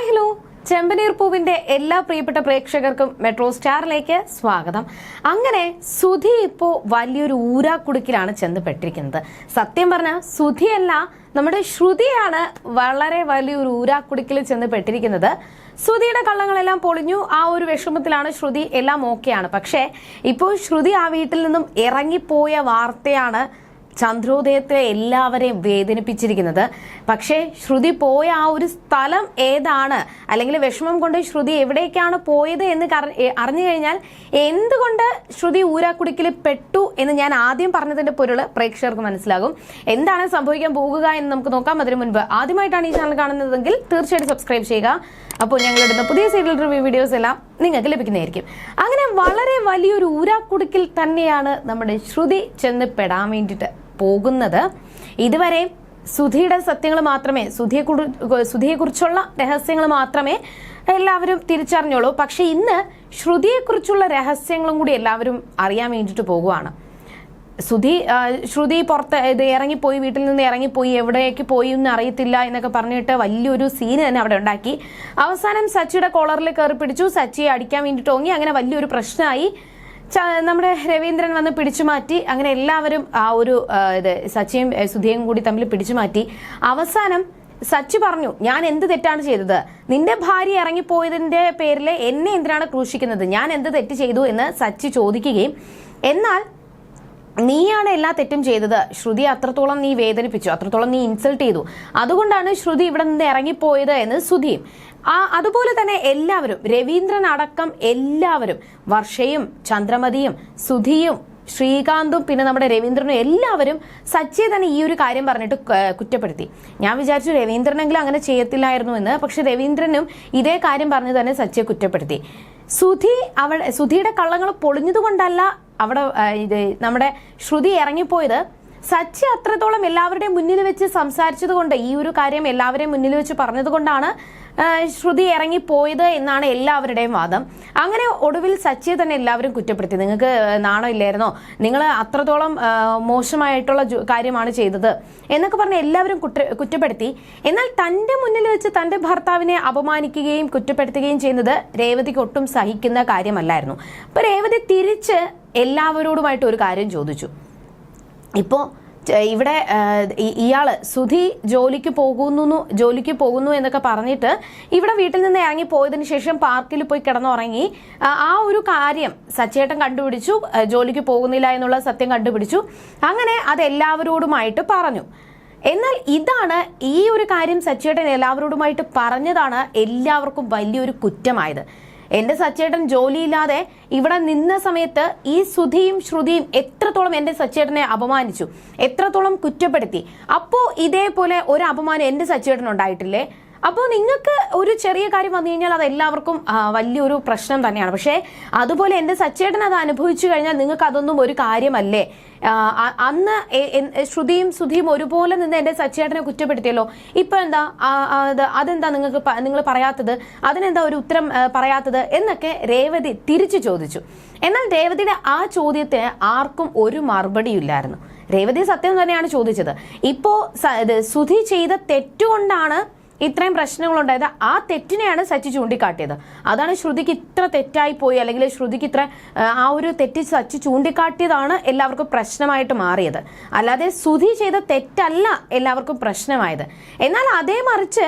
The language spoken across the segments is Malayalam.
Hi hello. ചെമ്പനീർ പൂവിന്റെ എല്ലാ പ്രിയപ്പെട്ട പ്രേക്ഷകർക്കും മെട്രോ സ്റ്റാറിലേക്ക് സ്വാഗതം. അങ്ങനെ സുധി ഇപ്പോ വലിയൊരു ഊരാക്കുടുക്കിലാണ് ചെന്ന് പെട്ടിരിക്കുന്നത് സത്യം പറഞ്ഞ സുധിയല്ല നമ്മുടെ ശ്രുതിയാണ് വളരെ വലിയൊരു ഊരാക്കുടുക്കിൽ ചെന്ന് പെട്ടിരിക്കുന്നത് ശ്രുതിയുടെ കള്ളങ്ങളെല്ലാം പൊളിഞ്ഞു ആ ഒരു വിഷമത്തിലാണ് ശ്രുതി എല്ലാം ഓക്കെയാണ്. പക്ഷേ ഇപ്പോൾ ശ്രുതി ആ വീട്ടിൽ നിന്നും ഇറങ്ങിപ്പോയ വാർത്തയാണ് ചന്ദ്രോദയത്തെ എല്ലാവരെയും വേദനിപ്പിച്ചിരിക്കുന്നത്. പക്ഷേ ശ്രുതി പോയ ആ ഒരു സ്ഥലം ഏതാണ്? അല്ലെങ്കിൽ വിഷമം കൊണ്ട് ശ്രുതി എവിടേക്കാണ് പോയത് എന്ന് അറിഞ്ഞു കഴിഞ്ഞാൽ എന്തുകൊണ്ട് ശ്രുതി ഊരാക്കുടിക്കിൽ പെട്ടു എന്ന് ഞാൻ ആദ്യം പറഞ്ഞതിന്റെ പൊരുൾ പ്രേക്ഷകർക്ക് മനസ്സിലാകും. എന്താണ് സംഭവിക്കാൻ പോകുക എന്ന് നമുക്ക് നോക്കാം. അതിനു മുൻപ് ആദ്യമായിട്ടാണ് ഈ ചാനൽ കാണുന്നതെങ്കിൽ തീർച്ചയായിട്ടും സബ്സ്ക്രൈബ് ചെയ്യുക. അപ്പോൾ ഞങ്ങൾ ഇടുന്ന പുതിയ സീരിയൽ റിവ്യൂ വീഡിയോസ് എല്ലാം നിങ്ങൾക്ക് ലഭിക്കുന്നതായിരിക്കും. അങ്ങനെ വളരെ വലിയൊരു ഊരാക്കുടുക്കിൽ തന്നെയാണ് നമ്മുടെ ശ്രുതി ചെന്ന് പെടാൻ വേണ്ടിയിട്ട് പോകുന്നത്. ഇതുവരെ സുധിയുടെ സത്യങ്ങൾ മാത്രമേ സുധിയെ സുധിയെക്കുറിച്ചുള്ള രഹസ്യങ്ങൾ മാത്രമേ എല്ലാവരും തിരിച്ചറിഞ്ഞോളൂ. പക്ഷെ ഇന്ന് ശ്രുതിയെക്കുറിച്ചുള്ള രഹസ്യങ്ങളും കൂടി എല്ലാവരും അറിയാൻ വേണ്ടിയിട്ട് പോകുവാണ്. ശ്രുതി ശ്രുതി പുറത്ത് ഇത് ഇറങ്ങിപ്പോയി വീട്ടിൽ നിന്ന് ഇറങ്ങിപ്പോയി എവിടേക്ക് പോയി എന്ന് അറിയത്തില്ല എന്നൊക്കെ പറഞ്ഞിട്ട് വലിയൊരു സീന് തന്നെ അവിടെ ഉണ്ടാക്കി. അവസാനം സച്ചിയുടെ കോളറിൽ കയറി പിടിച്ചു. സച്ചിയെ അടിക്കാൻ വേണ്ടിയിട്ട് ഓങ്ങി. അങ്ങനെ വലിയൊരു പ്രശ്നമായി. നമ്മുടെ രവീന്ദ്രൻ വന്ന് പിടിച്ചു മാറ്റി അങ്ങനെ എല്ലാവരും ആ ഒരു ഇത് സച്ചിയും സുധിയും കൂടി തമ്മിൽ പിടിച്ചു മാറ്റി. അവസാനം സച്ചി പറഞ്ഞു ഞാൻ എന്ത് തെറ്റാണ് ചെയ്തത്? നിന്റെ ഭാര്യ ഇറങ്ങിപ്പോയതിന്റെ പേരിൽ എന്നെ എന്തിനാണ് ക്രൂശിക്കുന്നത്? ഞാൻ എന്ത് തെറ്റ് ചെയ്തു? എന്ന് സച്ചി ചോദിക്കുകയും എന്നാൽ നീയാണ് എല്ലാ തെറ്റും ചെയ്തത്. ശ്രുതി അത്രത്തോളം നീ വേദനിപ്പിച്ചു അത്രത്തോളം നീ ഇൻസൾട്ട് ചെയ്തു. അതുകൊണ്ടാണ് ശ്രുതി ഇവിടെ നിന്ന് ഇറങ്ങിപ്പോയത് എന്ന് സുധിയും ആ അതുപോലെ തന്നെ എല്ലാവരും രവീന്ദ്രൻ അടക്കം എല്ലാവരും വർഷയും ചന്ദ്രമതിയും സുധിയും ശ്രീകാന്തും പിന്നെ നമ്മുടെ രവീന്ദ്രനും എല്ലാവരും സച്ചിയെ തന്നെ ഈ ഒരു കാര്യം പറഞ്ഞിട്ട് കുറ്റപ്പെടുത്തി. ഞാൻ വിചാരിച്ചു രവീന്ദ്രനെങ്കിലും അങ്ങനെ ചെയ്യത്തില്ലായിരുന്നു എന്ന് പക്ഷെ രവീന്ദ്രനും ഇതേ കാര്യം പറഞ്ഞു തന്നെ സച്ചിയെ കുറ്റപ്പെടുത്തി. സുധി അവൾ സുധിയുടെ കള്ളങ്ങൾ പൊളിഞ്ഞതുകൊണ്ടല്ല അവിടെ ഇത് നമ്മുടെ ശ്രുതി ഇറങ്ങിപ്പോയത്. സച്ചി അത്രത്തോളം എല്ലാവരുടെയും മുന്നിൽ വെച്ച് സംസാരിച്ചത് കൊണ്ട് ഈ ഒരു കാര്യം എല്ലാവരെയും മുന്നിൽ വെച്ച് പറഞ്ഞത് കൊണ്ടാണ് ശ്രുതി ഇറങ്ങിപ്പോയത് എന്നാണ് എല്ലാവരുടെയും വാദം. അങ്ങനെ ഒടുവിൽ സച്ചിയെ തന്നെ എല്ലാവരും കുറ്റപ്പെടുത്തി. നിങ്ങൾക്ക് നാണോ ഇല്ലായിരുന്നോ? നിങ്ങൾ അത്രത്തോളം മോശമായിട്ടുള്ള കാര്യമാണ് ചെയ്തത് എന്നൊക്കെ പറഞ്ഞ് എല്ലാവരും കുറ്റ കുറ്റപ്പെടുത്തി. എന്നാൽ തന്റെ മുന്നിൽ വെച്ച് തന്റെ ഭർത്താവിനെ അപമാനിക്കുകയും കുറ്റപ്പെടുത്തുകയും ചെയ്യുന്നത് രേവതിക്ക് ഒട്ടും സഹിക്കുന്ന കാര്യമല്ലായിരുന്നു. അപ്പൊ രേവതി തിരിച്ച് എല്ലാവരോടുമായിട്ട് ഒരു കാര്യം ചോദിച്ചു. ഇപ്പോൾ ഇവിടെ ഇയാൾ സുധി ജോലിക്ക് പോകുന്നു ജോലിക്ക് പോകുന്നു എന്നൊക്കെ പറഞ്ഞിട്ട് ഇവിടെ വീട്ടിൽ നിന്ന് ഇറങ്ങി പോയതിനു ശേഷം പാർക്കിൽ പോയി കിടന്നുറങ്ങി. ആ, ഒരു കാര്യം സച്ചേട്ടൻ കണ്ടുപിടിച്ചു. ജോലിക്ക് പോകുന്നില്ല എന്നുള്ള സത്യം കണ്ടുപിടിച്ചു. അങ്ങനെ അത് എല്ലാവരോടുമായിട്ട് പറഞ്ഞു. എന്നാൽ ഇതാണ് ഈ ഒരു കാര്യം സച്ചേട്ടൻ എല്ലാവരോടുമായിട്ട് പറഞ്ഞതാണ് എല്ലാവർക്കും വലിയൊരു കുറ്റമായത്. എന്റെ സച്ചേട്ടൻ ജോലിയില്ലാതെ ഇവിടെ നിന്ന സമയത്ത് ഈ ശ്രുതിയും ശ്രുതിയും എത്രത്തോളം എന്റെ സച്ചേട്ടനെ അപമാനിച്ചു എത്രത്തോളം കുറ്റപ്പെടുത്തി. അപ്പോ ഇതേപോലെ ഒരു അപമാനം എന്റെ സച്ചേട്ടൻ ഉണ്ടായിട്ടില്ലേ? അപ്പോൾ നിങ്ങൾക്ക് ഒരു ചെറിയ കാര്യം വന്നു കഴിഞ്ഞാൽ അത് എല്ലാവർക്കും വലിയൊരു പ്രശ്നം തന്നെയാണ്. പക്ഷേ അതുപോലെ എന്റെ സച്ചേട്ടൻ അത് അനുഭവിച്ചു കഴിഞ്ഞാൽ നിങ്ങൾക്ക് അതൊന്നും ഒരു കാര്യമല്ലേ? അന്ന് ശ്രുതിയും സുധിയും ഒരുപോലെ നിന്ന് എന്റെ സച്ചേട്ടനെ കുറ്റപ്പെടുത്തിയല്ലോ. ഇപ്പൊ എന്താ? അതെന്താ നിങ്ങൾക്ക് നിങ്ങൾ പറയാത്തത്? അതിനെന്താ ഒരു ഉത്തരം പറയാത്തത്? എന്നൊക്കെ രേവതി തിരിച്ചു ചോദിച്ചു. എന്നാൽ രേവതിയുടെ ആ ചോദ്യത്തിന് ആർക്കും ഒരു മറുപടിയില്ലായിരുന്നു രേവതി സത്യം തന്നെയാണ് ചോദിച്ചത്. ഇപ്പോ സുധി ചെയ്ത തെറ്റുകൊണ്ടാണ് ഇത്രയും പ്രശ്നങ്ങളുണ്ടായത് ആ തെറ്റിനെയാണ് സച്ചി ചൂണ്ടിക്കാട്ടിയത്. അതാണ് ശ്രുതിക്ക് ഇത്ര തെറ്റായി പോയി അല്ലെങ്കിൽ ശ്രുതിക്ക് ഇത്ര ആ, ഒരു തെറ്റ് സച്ചി ചൂണ്ടിക്കാട്ടിയതാണ് എല്ലാവർക്കും പ്രശ്നമായിട്ട് മാറിയത്. അല്ലാതെ സുധി ചെയ്ത തെറ്റല്ല എല്ലാവർക്കും പ്രശ്നമായത്. എന്നാൽ അതേ മറിച്ച്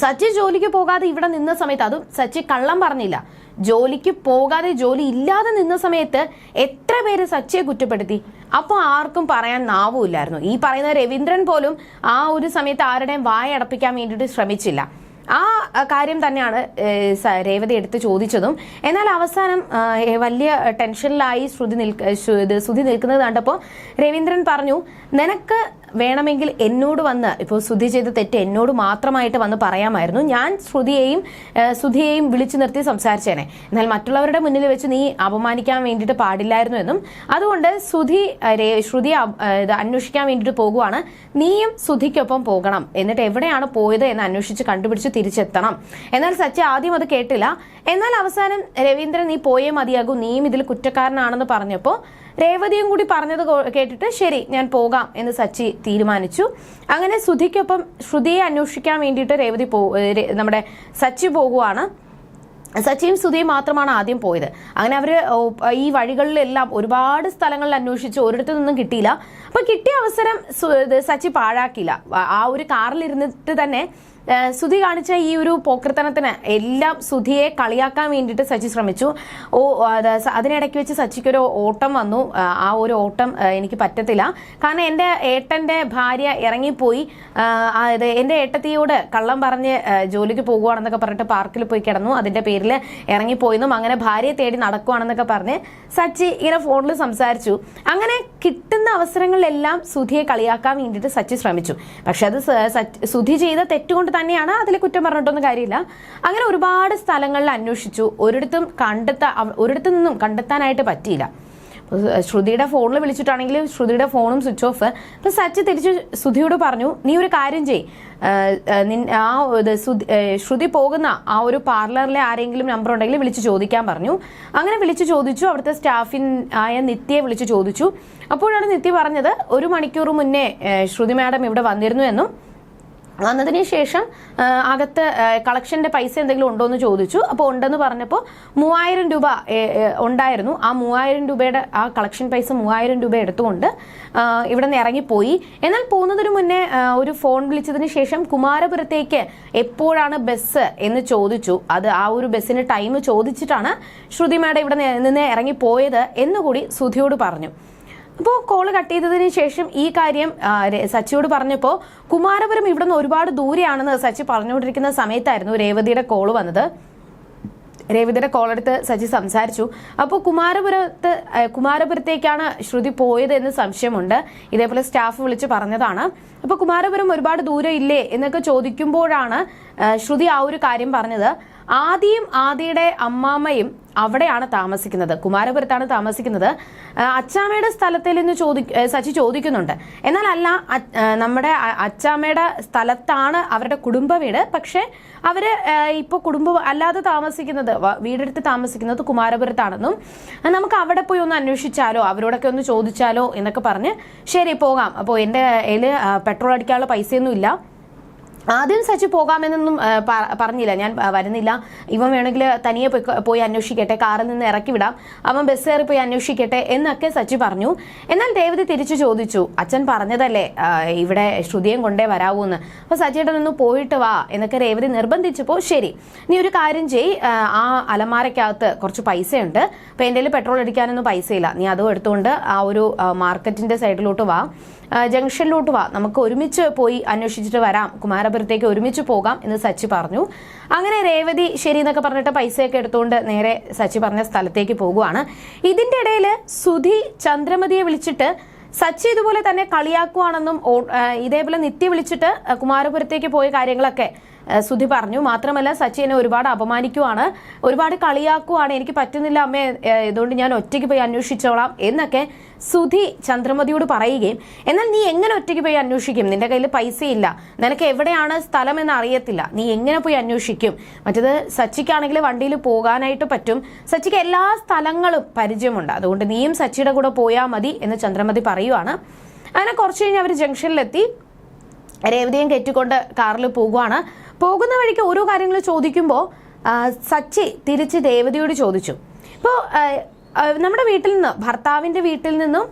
സച്ചി ജോലിക്ക് പോകാതെ ഇവിടെ നിന്ന സമയത്ത് അതും സച്ചി കള്ളം പറഞ്ഞില്ല. ജോലിക്ക് പോകാതെ ജോലി ഇല്ലാതെ നിന്ന സമയത്ത് എത്ര പേര് സച്ചിയെ കുറ്റപ്പെടുത്തി? അപ്പോൾ ആർക്കും പറയാൻ നാവുമില്ലായിരുന്നു. ഈ പറയുന്ന രവീന്ദ്രൻ പോലും ആ ഒരു സമയത്ത് ആരുടെയും വായ അടപ്പിക്കാൻ വേണ്ടിയിട്ട് ശ്രമിച്ചില്ല. ആ കാര്യം തന്നെയാണ് രേവതി എടുത്ത് ചോദിച്ചതും. എന്നാൽ അവസാനം വലിയ ടെൻഷനിലായി ശ്രുതി നിൽക്ക ശ്രുതി നിൽക്കുന്നത് കണ്ടപ്പോൾ രവീന്ദ്രൻ പറഞ്ഞു നിനക്ക് വേണമെങ്കിൽ എന്നോട് വന്ന് ഇപ്പോൾ ശ്രുതി ചെയ്ത തെറ്റ് എന്നോട് മാത്രമായിട്ട് വന്ന് പറയാമായിരുന്നു. ഞാൻ ശ്രുതിയെയും ശ്രുതിയെയും വിളിച്ചു നിർത്തി സംസാരിച്ചേനെ. എന്നാൽ മറ്റുള്ളവരുടെ മുന്നിൽ വെച്ച് നീ അപമാനിക്കാൻ വേണ്ടിയിട്ട് പാടില്ലായിരുന്നു എന്നും. അതുകൊണ്ട് ശ്രുതി ശ്രുതി അന്വേഷിക്കാൻ വേണ്ടിയിട്ട് പോകുവാണ്. നീയും ശ്രുതിക്കൊപ്പം പോകണം. എന്നിട്ട് എവിടെയാണ് പോയത് എന്ന് അന്വേഷിച്ച് കണ്ടുപിടിച്ച് തിരിച്ചെത്തണം. എന്നാൽ സച്ചി ആദ്യം അത് കേട്ടില്ല. എന്നാൽ അവസാനം രവീന്ദ്രൻ നീ പോയേ മതിയാകൂ. നീയും ഇതിൽ കുറ്റക്കാരനാണെന്ന് പറഞ്ഞപ്പോൾ രേവതിയും കൂടി പറഞ്ഞത് കേട്ടിട്ട് ശരി ഞാൻ പോകാം എന്ന് സച്ചി തീരുമാനിച്ചു. അങ്ങനെ സുധിക്കൊപ്പം ശ്രുതിയെ അന്വേഷിക്കാൻ വേണ്ടിയിട്ട് രേവതി പോ നമ്മുടെ സച്ചി പോകുവാണ്. സച്ചിയും സുധിയും മാത്രമാണ് ആദ്യം പോയത്. അങ്ങനെ അവർ ഈ വഴികളിലെല്ലാം ഒരുപാട് സ്ഥലങ്ങളിൽ അന്വേഷിച്ച് ഒരിടത്തു നിന്നും കിട്ടിയില്ല. അപ്പൊ കിട്ടിയ അവസരം സച്ചി പാഴാക്കിയില്ല. ആ- ഒരു കാറിലിരുന്നിട്ട് തന്നെ സുധി കാണിച്ച ഈ ഒരു പോക്രത്തനത്തിന് എല്ലാം സുധിയെ കളിയാക്കാൻ വേണ്ടിയിട്ട് സച്ചി ശ്രമിച്ചു. ഓ അത് അതിനിടയ്ക്ക് വെച്ച് സച്ചിക്കൊരു ഓട്ടം വന്നു. ആ, ഒരു ഓട്ടം എനിക്ക് പറ്റത്തില്ല. കാരണം എന്റെ ഏട്ടന്റെ ഭാര്യ ഇറങ്ങിപ്പോയി. അതായത് എന്റെ ഏട്ടത്തിയോട് കള്ളം പറഞ്ഞ് ജോലിക്ക് പോകുവാണെന്നൊക്കെ പറഞ്ഞിട്ട് പാർക്കിൽ പോയി കിടന്നു. അതിന്റെ പേരിൽ ഇറങ്ങിപ്പോയെന്നും അങ്ങനെ ഭാര്യയെ തേടി നടക്കുവാണെന്നൊക്കെ പറഞ്ഞ് സച്ചി ഇങ്ങനെ ഫോണിൽ സംസാരിച്ചു. അങ്ങനെ കിട്ടുന്ന അവസരങ്ങളിലെല്ലാം സുധിയെ കളിയാക്കാൻ വേണ്ടിയിട്ട് സച്ചി ശ്രമിച്ചു. പക്ഷെ അത് സുധി ചെയ്ത തെറ്റുകൊണ്ട് തന്നെയാണ് അതിൽ കുറ്റം പറഞ്ഞിട്ടൊന്നും കാര്യമില്ല. അങ്ങനെ ഒരുപാട് സ്ഥലങ്ങളിൽ അന്വേഷിച്ചു. ഒരിടത്തും കണ്ടെത്താ ഒരിടത്തു നിന്നും കണ്ടെത്താനായിട്ട് പറ്റിയില്ല. ശ്രുതിയുടെ ഫോണിൽ വിളിച്ചിട്ടാണെങ്കിൽ ശ്രുതിയുടെ ഫോണും സ്വിച്ച് ഓഫ്. അപ്പൊ സച്ചി തിരിച്ച് സുധിയോട് പറഞ്ഞു നീ ഒരു കാര്യം ചെയ് ആ ശ്രുതി- പോകുന്ന ആ ഒരു പാർലറിലെ ആരെങ്കിലും നമ്പർ ഉണ്ടെങ്കിൽ വിളിച്ച് ചോദിക്കാൻ പറഞ്ഞു. അങ്ങനെ വിളിച്ച് ചോദിച്ചു. അവിടുത്തെ സ്റ്റാഫിൻ ആയ നിത്യയെ വിളിച്ച് ചോദിച്ചു. അപ്പോഴാണ് നിത്യ പറഞ്ഞത് ഒരു മണിക്കൂർ മുന്നേ ശ്രുതി മാഡം ഇവിടെ വന്നിരുന്നു എന്നും വന്നതിന് ശേഷം അകത്ത് കളക്ഷന്റെ പൈസ എന്തെങ്കിലും ഉണ്ടോ എന്ന് ചോദിച്ചു. അപ്പോൾ ഉണ്ടെന്ന് പറഞ്ഞപ്പോൾ മൂവായിരം രൂപ ഉണ്ടായിരുന്നു. ആ മൂവായിരം രൂപയുടെ ആ കളക്ഷൻ പൈസ മൂവായിരം രൂപ എടുത്തുകൊണ്ട് ഇവിടെ നിന്ന് ഇറങ്ങിപ്പോയി. എന്നാൽ പോകുന്നതിന് മുന്നേ ഒരു ഫോൺ വിളിച്ചതിന് ശേഷം കുമാരപുരത്തേക്ക് എപ്പോഴാണ് ബസ് എന്ന് ചോദിച്ചു. അത് ആ ഒരു ബസ്സിന് ടൈം ചോദിച്ചിട്ടാണ് ശ്രുതി മാഡം ഇവിടെ നിന്ന് ഇറങ്ങിപ്പോയത് എന്നുകൂടി സുധിയോട് പറഞ്ഞു. അപ്പോൾ കോൾ കട്ട് ചെയ്തതിന് ശേഷം ഈ കാര്യം സച്ചിയോട് പറഞ്ഞപ്പോൾ കുമാരപുരം ഇവിടെ നിന്ന് ഒരുപാട് ദൂരെയാണെന്ന് സച്ചി പറഞ്ഞുകൊണ്ടിരിക്കുന്ന സമയത്തായിരുന്നു രേവതിയുടെ കോൾ വന്നത്. രേവതിയുടെ കോൾ എടുത്ത് സച്ചി സംസാരിച്ചു. അപ്പോൾ കുമാരപുരത്ത് കുമാരപുരത്തേക്കാണ് ശ്രുതി പോയത് എന്ന് സംശയമുണ്ട്. ഇതേപോലെ സ്റ്റാഫ് വിളിച്ച് പറഞ്ഞതാണ്. അപ്പോൾ കുമാരപുരം ഒരുപാട് ദൂരം ഇല്ലേ എന്നൊക്കെ ചോദിക്കുമ്പോഴാണ് ശ്രുതി ആ ഒരു കാര്യം പറഞ്ഞത്. ആദിയും ആദിയുടെ അമ്മാമ്മയും അവിടെയാണ് താമസിക്കുന്നത്. കുമാരപുരത്താണ് താമസിക്കുന്നത്. അച്ചാമ്മയുടെ സ്ഥലത്തിൽ നിന്ന് ചോദി സച്ചി ചോദിക്കുന്നുണ്ട്. എന്നാൽ അല്ല നമ്മുടെ അച്ചാമ്മയുടെ സ്ഥലത്താണ് അവരുടെ കുടുംബ വീട്. പക്ഷേ അവർ ഇപ്പോൾ കുടുംബം അല്ലാതെ താമസിക്കുന്നത് വീടെടുത്ത് താമസിക്കുന്നത് കുമാരപുരത്താണെന്നും നമുക്ക് അവിടെ പോയി ഒന്ന് അന്വേഷിച്ചാലോ അവരോടൊക്കെ ഒന്ന് ചോദിച്ചാലോ എന്നൊക്കെ പറഞ്ഞ് ശരി പോകാം. അപ്പോൾ എന്റെ കയ്യിൽ പെട്രോൾ അടിക്കാനുള്ള പൈസയൊന്നും ഇല്ല ആദ്യം സച്ചി പോകാമെന്നൊന്നും പറഞ്ഞില്ല. ഞാൻ വരുന്നില്ല. ഇവൻ വേണമെങ്കിൽ തനിയെ പോയി അന്വേഷിക്കട്ടെ കാറിൽ നിന്ന് ഇറക്കി വിടാം. അവൻ ബസ് കയറി പോയി അന്വേഷിക്കട്ടെ എന്നൊക്കെ സച്ചി പറഞ്ഞു. എന്നാൽ രേവതി തിരിച്ചു ചോദിച്ചു അച്ഛൻ പറഞ്ഞതല്ലേ ഇവിടെ ശ്രുതിയും കൊണ്ടേ വരാവൂ എന്ന് അപ്പൊ സച്ചിയുടെ ഒന്ന് പോയിട്ട് വാ എന്നൊക്കെ രേവതി നിർബന്ധിച്ചപ്പോൾ ശരി. നീ ഒരു കാര്യം ചെയ് ആ, അലമാരക്കകത്ത് കുറച്ച് പൈസയുണ്ട്. അപ്പൊ എന്റെ പെട്രോൾ അടിക്കാനൊന്നും പൈസയില്ല. നീ അതും എടുത്തുകൊണ്ട് ആ ഒരു മാർക്കറ്റിന്റെ സൈഡിലോട്ട് വാ. ജംഗ്ഷനിലോട്ട് വാ. നമുക്ക് ഒരുമിച്ച് പോയി അന്വേഷിച്ചിട്ട് വരാം. കുമാരപുരത്തേക്ക് ഒരുമിച്ച് പോകാം എന്ന് സച്ചി പറഞ്ഞു. അങ്ങനെ രേവതി ശരി എന്നൊക്കെ പറഞ്ഞിട്ട് പൈസയൊക്കെ എടുത്തുകൊണ്ട് നേരെ സച്ചി പറഞ്ഞ സ്ഥലത്തേക്ക് പോകുവാണ്. ഇതിന്റെ ഇടയിൽ സുധി ചന്ദ്രമതിയെ വിളിച്ചിട്ട് സച്ചി ഇതുപോലെ തന്നെ കളിയാക്കുവാണെന്നും ഇതേപോലെ നിത്യ വിളിച്ചിട്ട് കുമാരപുരത്തേക്ക് പോയ കാര്യങ്ങളൊക്കെ സുധി പറഞ്ഞു. മാത്രമല്ല സച്ചിനെ ഒരുപാട് അപമാനിക്കുവാണ്. ഒരുപാട് കളിയാക്കുവാണ്. എനിക്ക് പറ്റുന്നില്ല അമ്മേ. ഇതുകൊണ്ട് ഞാൻ ഒറ്റയ്ക്ക് പോയി അന്വേഷിച്ചോളാം എന്നൊക്കെ സുധി ചന്ദ്രമതിയോട് പറയുകയും എന്നാൽ നീ എങ്ങനെ ഒറ്റയ്ക്ക് പോയി അന്വേഷിക്കും? നിന്റെ കയ്യിൽ പൈസയില്ല. നിനക്ക് എവിടെയാണ് സ്ഥലം എന്ന് അറിയത്തില്ല. നീ എങ്ങനെ പോയി അന്വേഷിക്കും? മറ്റത് സച്ചിക്കാണെങ്കിൽ വണ്ടിയിൽ പോകാനായിട്ട് പറ്റും. സച്ചിക്ക് എല്ലാ സ്ഥലങ്ങളും പരിചയമുണ്ട്. അതുകൊണ്ട് നീയും സച്ചിയുടെ കൂടെ പോയാൽ മതി എന്ന് ചന്ദ്രമതി പറയുവാണ്. അങ്ങനെ കുറച്ച് കഴിഞ്ഞ് അവർ ജംഗ്ഷനിലെത്തി. രേവതിയും കയറ്റിക്കൊണ്ട് കാറിൽ പോകുവാണ്. പോകുന്ന വഴിക്ക് ഓരോ കാര്യങ്ങൾ ചോദിക്കുമ്പോൾ സച്ചി തിരിച്ച് രേവതിയോട് ചോദിച്ചു. ഇപ്പോൾ നമ്മുടെ വീട്ടിൽ നിന്ന് ഭർത്താവിന്റെ വീട്ടിൽ നിന്നും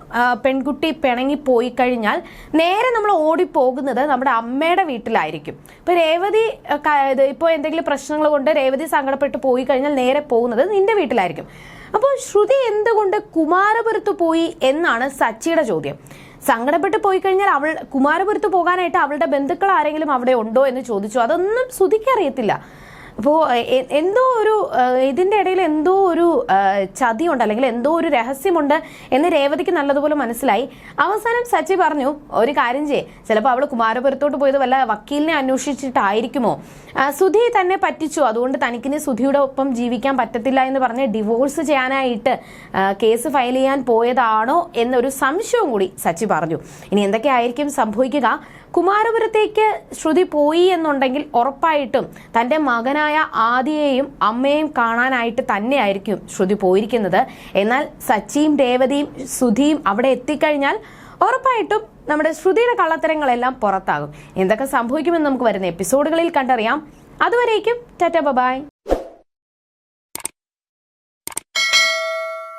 പെൺകുട്ടി പിണങ്ങി പോയി കഴിഞ്ഞാൽ നേരെ നമ്മൾ ഓടിപ്പോകുന്നത് നമ്മുടെ അമ്മയുടെ വീട്ടിലായിരിക്കും. ഇപ്പോൾ രേവതി ഇപ്പോൾ എന്തെങ്കിലും പ്രശ്നങ്ങൾ കൊണ്ട് രേവതി സങ്കടപ്പെട്ട് പോയി കഴിഞ്ഞാൽ നേരെ പോകുന്നത് നിന്റെ വീട്ടിലായിരിക്കും. അപ്പോൾ ശ്രുതി എന്തുകൊണ്ട് കുമാരപുരത്ത് പോയി എന്നാണ് സച്ചിയുടെ ചോദ്യം. സങ്കടപ്പെട്ട് പോയി കഴിഞ്ഞാൽ അവൾ കുമാരപുരത്ത് പോകാനായിട്ട് അവളുടെ ബന്ധുക്കൾ ആരെങ്കിലും അവിടെ ഉണ്ടോ എന്ന് ചോദിച്ചു. അതൊന്നും ശ്രുതിക്ക് അറിയത്തില്ല. അപ്പോൾ എന്തോ ഒരു ഇതിന്റെ ഇടയിൽ എന്തോ ഒരു ചതിയുണ്ട് അല്ലെങ്കിൽ എന്തോ ഒരു രഹസ്യമുണ്ട് എന്ന് രേവതിക്ക് നല്ലതുപോലെ മനസ്സിലായി. അവസാനം സച്ചി പറഞ്ഞു ഒരു കാര്യം ചെയ്യേ. ചിലപ്പോൾ അവൾ കുമാരപുരത്തോട്ട് പോയത് വല്ല വക്കീലിനെ അന്വേഷിച്ചിട്ടായിരിക്കുമോ? സുധി തന്നെ പറ്റിച്ചു. അതുകൊണ്ട് തനിക്കിനി സുധിയുടെ ഒപ്പം ജീവിക്കാൻ പറ്റത്തില്ല എന്ന് പറഞ്ഞ് ഡിവോഴ്സ് ചെയ്യാനായിട്ട് കേസ് ഫയൽ ചെയ്യാൻ പോയതാണോ എന്നൊരു സംശയവും കൂടി സച്ചി പറഞ്ഞു. ഇനി എന്തൊക്കെയായിരിക്കും സംഭവിക്കുക? കുമാരപുരത്തേക്ക് ശ്രുതി പോയി എന്നുണ്ടെങ്കിൽ ഉറപ്പായിട്ടും തന്റെ മകനായ ആദിയെയും അമ്മയെയും കാണാനായിട്ട് തന്നെയായിരിക്കും ശ്രുതി പോയിരിക്കുന്നത്. എന്നാൽ സച്ചിയും രേവതിയും സുധിയും അവിടെ എത്തിക്കഴിഞ്ഞാൽ ഉറപ്പായിട്ടും നമ്മുടെ ശ്രുതിയുടെ കള്ളത്തരങ്ങളെല്ലാം പുറത്താകും. എന്തൊക്കെ സംഭവിക്കുമെന്ന് നമുക്ക് വരുന്ന എപ്പിസോഡുകളിൽ കണ്ടറിയാം. അതുവരേക്കും ടാറ്റ ബബായ്